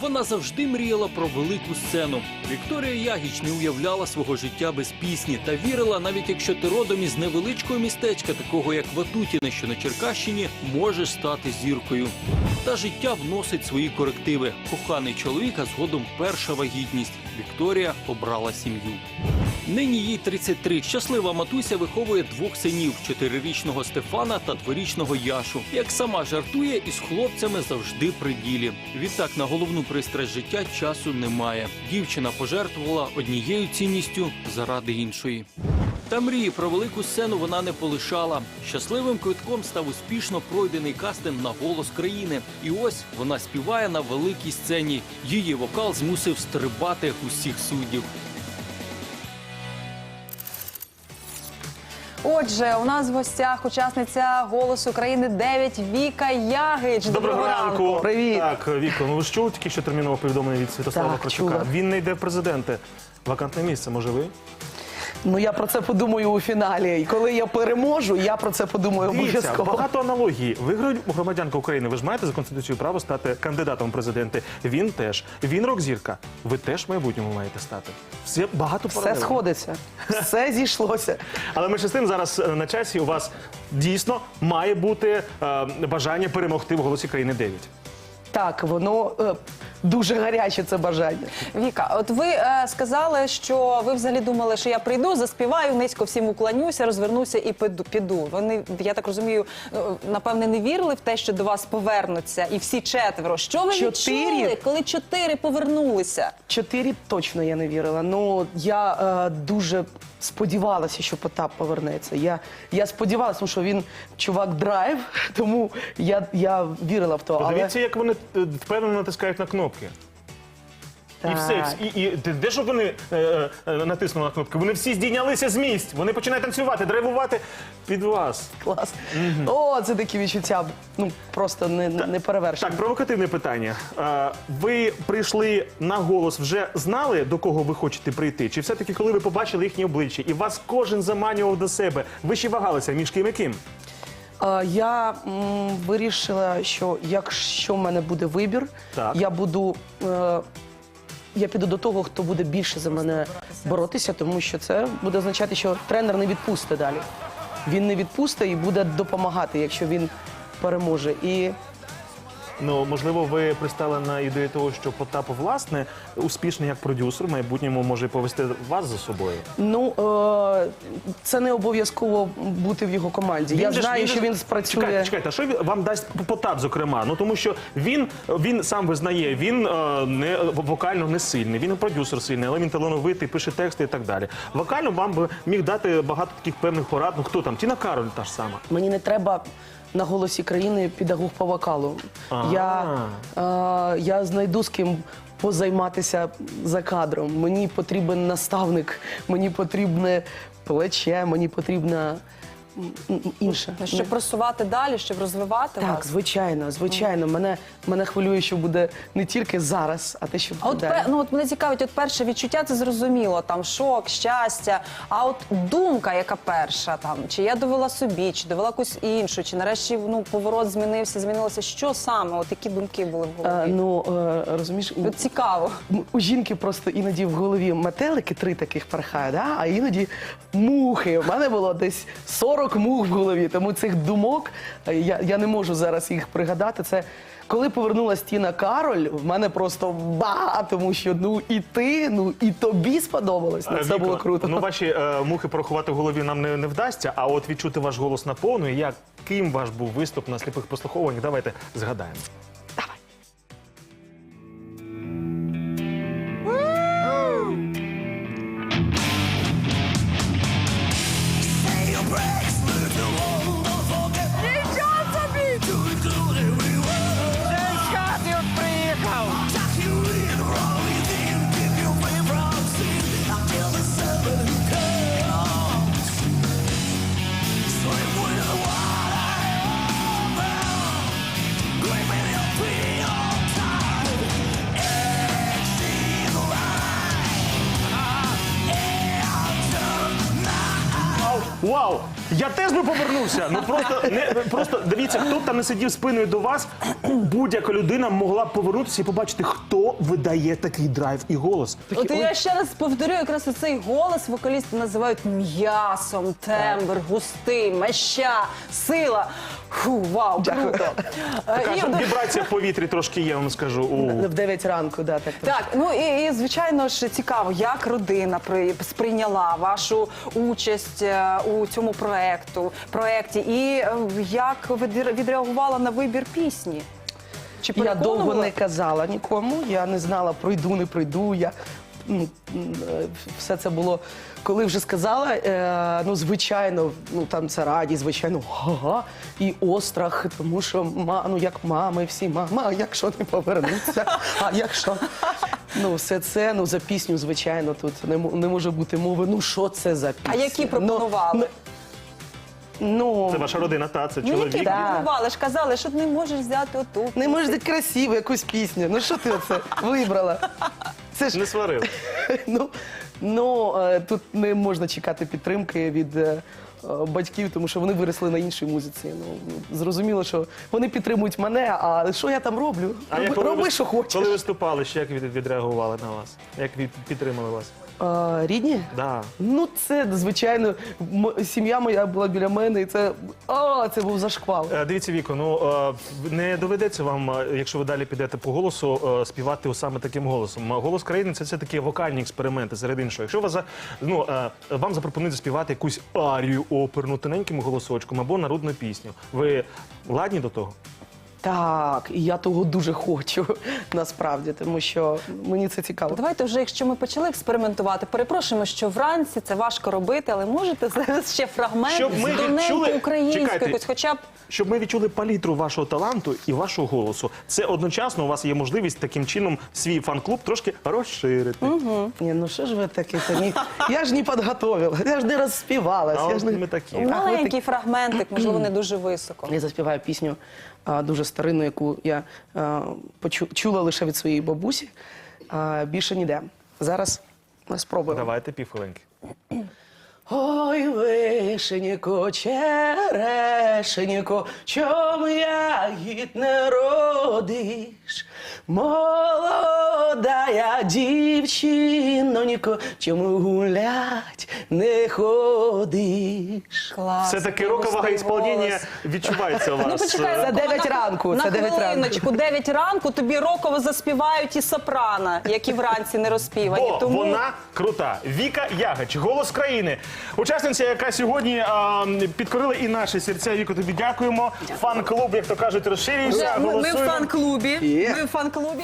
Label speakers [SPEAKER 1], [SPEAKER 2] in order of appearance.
[SPEAKER 1] Вона завжди мріяла про велику сцену. Вікторія Ягіч не уявляла свого життя без пісні та вірила, навіть якщо ти родом із невеличкого містечка, такого як Ватутіне, що на Черкащині, можеш стати зіркою. Та життя вносить свої корективи. Коханий чоловік, а згодом перша вагітність. Вікторія обрала сім'ю. Нині їй 33. Щаслива матуся виховує двох синів: чотирирічного Стефана та дворічного Яшу. Як сама жартує, із хлопцями завжди при ділі. Відтак на головну пристрасть життя часу немає. Дівчина пожертвувала однією цінністю заради іншої. Та мрії про велику сцену вона не полишала. Щасливим квитком став успішно пройдений кастинг на голос країни. І ось вона співає на великій сцені. Її вокал змусив стрибати усіх суддів.
[SPEAKER 2] Отже, у нас в гостях учасниця голосу України 9 Віка Ягич.
[SPEAKER 3] Доброго ранку.
[SPEAKER 4] Привіт.
[SPEAKER 3] Так, Віко, ну ви ж чули тільки що термінове повідомлення від Святослава
[SPEAKER 4] Так,
[SPEAKER 3] Крачука.
[SPEAKER 4] чула.
[SPEAKER 3] Він не йде в президенти. Вакантне місце, може ви?
[SPEAKER 4] Ну я про це подумаю у фіналі. І коли я переможу, я про це подумаю
[SPEAKER 3] Дивіться,
[SPEAKER 4] обов'язково.
[SPEAKER 3] багато аналогій. Ви громадянка України, ви ж маєте за конституцією право стати кандидатом в президенти. Він теж. Він рок-зірка. Ви теж в майбутньому маєте стати. Все багато
[SPEAKER 4] Все
[SPEAKER 3] паралелей.
[SPEAKER 4] сходиться, все зійшлося.
[SPEAKER 3] Але ми з тим зараз е, на часі у вас дійсно має бути е, бажання перемогти в голосі країни 9.
[SPEAKER 4] Так, воно е, дуже гаряче це бажання.
[SPEAKER 2] Віка, от ви е, сказали, що ви взагалі думали, що я прийду, заспіваю, низько всім уклонюся, розвернуся і піду. піду. Вони, я так розумію, е, напевне, не вірили в те, що до вас повернуться, і всі четверо. Що ви
[SPEAKER 4] Чотири?
[SPEAKER 2] відчули, коли чотири повернулися?
[SPEAKER 4] Чотири точно я не вірила. Ну я е, дуже сподівалася, що Потап повернеться. Я, я сподівалася, тому що він чувак драйв, тому я, я вірила в то. Але
[SPEAKER 3] Подивіться, як вони е, впевнено натискають на кнопки. І все, і, і де- де ж вони е, е, натиснули на кнопки? Вони всі здійнялися з місць. Вони починають танцювати, драйвувати під вас.
[SPEAKER 4] клас. О, це такі відчуття. Ну просто не, не перевершені.
[SPEAKER 3] Так, провокативне питання. Е, ви прийшли на голос, вже знали до кого ви хочете прийти? Чи все-таки, коли ви побачили їхні обличчя, і вас кожен заманював до себе, ви ще вагалися між ким і ким?
[SPEAKER 4] Е, Я м, вирішила, що якщо в мене буде вибір,
[SPEAKER 3] Так.
[SPEAKER 4] я буду. Е, я піду до того, хто буде більше за мене боротися, тому що це буде означати, що тренер не відпустить далі. Він не відпустить і буде допомагати, якщо він переможе. І
[SPEAKER 3] Ну, можливо, ви пристали на ідею того, що Потап, власне, успішний як продюсер, в майбутньому може повести вас за собою.
[SPEAKER 4] ну е, це не обов'язково бути в його команді. я
[SPEAKER 3] ж-
[SPEAKER 4] знаю,
[SPEAKER 3] же
[SPEAKER 4] що він спрацює.
[SPEAKER 3] Чекайте, чекайте, а що він- вам дасть Потап, зокрема? Ну тому що він, він сам визнає, він е, не вокально не сильний, він продюсер сильний, але він талановитий, пише тексти і так далі. Вокально вам би міг дати багато таких певних порад. Ну хто там? Тіна Кароль та ж сама.
[SPEAKER 4] Мені не треба на голосі країни педагог по вокалу. Я, е, я знайду з ким позайматися за кадром. Мені потрібен наставник, мені потрібне плече, мені потрібна інше.
[SPEAKER 2] Ну, Щоб просувати далі, щоб розвивати
[SPEAKER 4] Так,
[SPEAKER 2] вас?
[SPEAKER 4] звичайно, звичайно. Мене, мене хвилює, що буде не тільки зараз, а те, що
[SPEAKER 2] А от,
[SPEAKER 4] буде.
[SPEAKER 2] ну, от мене цікавить, от перше відчуття це зрозуміло, там шок, щастя. А от думка, яка перша, там чи я довела собі, чи довела якусь іншу, чи нарешті ну поворот змінився, змінилося. Що саме? От які думки були в
[SPEAKER 4] Е,
[SPEAKER 2] голові?
[SPEAKER 4] ну, е, розумієш,
[SPEAKER 2] цікаво.
[SPEAKER 4] У жінки просто іноді в голові метелики три таких порхає, да? а іноді мухи. У мене було десь 40 мух в голові, тому цих думок е, я, я не можу зараз їх пригадати. Це коли повернулася Тіна Кароль, в мене просто ба, тому що ну і ти, ну і тобі сподобалось. Ну,
[SPEAKER 3] Е,
[SPEAKER 4] це
[SPEAKER 3] Віко,
[SPEAKER 4] було круто.
[SPEAKER 3] Ну, ваші е, мухи порахувати в голові нам не, не вдасться, а от відчути ваш голос наповну, і яким ваш був виступ на сліпих прослуховуваннях, давайте згадаємо. Я теж би повернувся. Ну просто не просто дивіться, хто б там не сидів спиною до вас. Будь-яка людина могла б повернутися і побачити, хто видає такий драйв і голос.
[SPEAKER 2] От я ще раз повторю, якраз цей голос вокалісти називають м'ясом, тембр, густий, меща, сила. Фу, вау,
[SPEAKER 4] Дякую.
[SPEAKER 2] круто. Е,
[SPEAKER 3] Така ж вібрація в повітрі трошки є, вам скажу. У.
[SPEAKER 4] В 9 ранку, да, так.
[SPEAKER 2] Так, ну і, і звичайно ж цікаво, як родина при, сприйняла вашу участь е, у цьому проекту, проекті, і е, як відре- відреагувала на вибір пісні. Чи
[SPEAKER 4] Я довго
[SPEAKER 2] переконувала?
[SPEAKER 4] не казала нікому, я не знала, пройду, не пройду. Я ну, все це було. Коли вже сказала, е, ну звичайно, ну там це радість, звичайно, ага, і острах, тому що ма, ну як мами, всі мама, а якщо не повернуться, а якщо ну все це, ну за пісню, звичайно, тут не, не може бути мови. Ну що це за пісня?
[SPEAKER 2] А які
[SPEAKER 4] Ну,
[SPEAKER 2] пропонували?
[SPEAKER 4] Ну, ну,
[SPEAKER 3] Це ваша родина, та це
[SPEAKER 2] Ну, які
[SPEAKER 3] чоловік.
[SPEAKER 4] Да.
[SPEAKER 2] пропонували? ж казали, що не можеш взяти оту.
[SPEAKER 4] не може бути красиво якусь пісню. Ну що ти оце вибрала? Це ж
[SPEAKER 3] Не сварив.
[SPEAKER 4] ну, ну е, тут не можна чекати підтримки від е, батьків, тому що вони виросли на іншій музиці. Ну зрозуміло, що вони підтримують мене. А що я там роблю?
[SPEAKER 3] А як
[SPEAKER 4] роби,
[SPEAKER 3] коли
[SPEAKER 4] роби
[SPEAKER 3] ви-
[SPEAKER 4] що хочеш.
[SPEAKER 3] Коли виступали, ще як від- відреагували на вас? Як від- підтримали вас?
[SPEAKER 4] Е, рідні?
[SPEAKER 3] Да.
[SPEAKER 4] Ну, це звичайно, м- сім'я моя була біля мене, і це о, це був зашквал.
[SPEAKER 3] Е, Дивіться, Віко, ну е, не доведеться вам, е, якщо ви далі підете по голосу, е, співати саме таким голосом. Е, Голос країни це все таки вокальні експерименти серед іншого. Якщо вас за- ну, е, вам запропонують заспівати якусь арію оперну тоненьким голосочком або народну пісню, ви ладні до того?
[SPEAKER 4] Так, і я того дуже хочу насправді, тому що мені це цікаво.
[SPEAKER 2] Давайте вже, якщо ми почали експериментувати, перепрошуємо, що вранці це важко робити, але можете зараз ще фрагмент
[SPEAKER 3] Щоб ми відчули-
[SPEAKER 2] українською,
[SPEAKER 3] Чекайте.
[SPEAKER 2] якось, хоча б
[SPEAKER 3] Щоб ми відчули палітру вашого таланту і вашого голосу. Це одночасно у вас є можливість таким чином свій фан-клуб трошки розширити.
[SPEAKER 4] Ні, ну що ж ви ні- Я ж не підготовила, я ж не розспівалась.
[SPEAKER 3] А
[SPEAKER 4] я
[SPEAKER 3] от
[SPEAKER 4] ж не...
[SPEAKER 3] ми такі.
[SPEAKER 4] Ах, ви
[SPEAKER 2] маленький фрагментик, можливо, не дуже високо.
[SPEAKER 4] Я заспіваю пісню дуже старинну, яку я чула лише від своєї бабусі. Більше ніде. Зараз ми спробуємо.
[SPEAKER 3] Давайте півхвилинки.
[SPEAKER 4] Ой, вишенько, черешенько, чом ягід не родиш? Молодая дівчинонько, чому гулять не ходиш?
[SPEAKER 2] Клас.
[SPEAKER 3] Все таки
[SPEAKER 2] який
[SPEAKER 3] рокового ісполнення відчувається у вас.
[SPEAKER 2] Ну, почекай,
[SPEAKER 4] Це
[SPEAKER 2] Рокко,
[SPEAKER 4] 9
[SPEAKER 2] на-
[SPEAKER 4] ранку,
[SPEAKER 2] На
[SPEAKER 4] це 9 ранку.
[SPEAKER 2] хвилиночку, 9 ранку тобі роково заспівають і сопрано, які вранці не розпівані.
[SPEAKER 3] Бо
[SPEAKER 2] Тому
[SPEAKER 3] вона крута. Віка Ягач, голос країни. Учасниця, яка сьогодні а, підкорила і наші серця. Віко, тобі дякуємо. Фан-клуб, як то кажуть, розширюється.
[SPEAKER 2] вже ми, ми в
[SPEAKER 3] Голосуємо.
[SPEAKER 2] фан-клубі.
[SPEAKER 4] Є.
[SPEAKER 2] Ми в фан-клубі.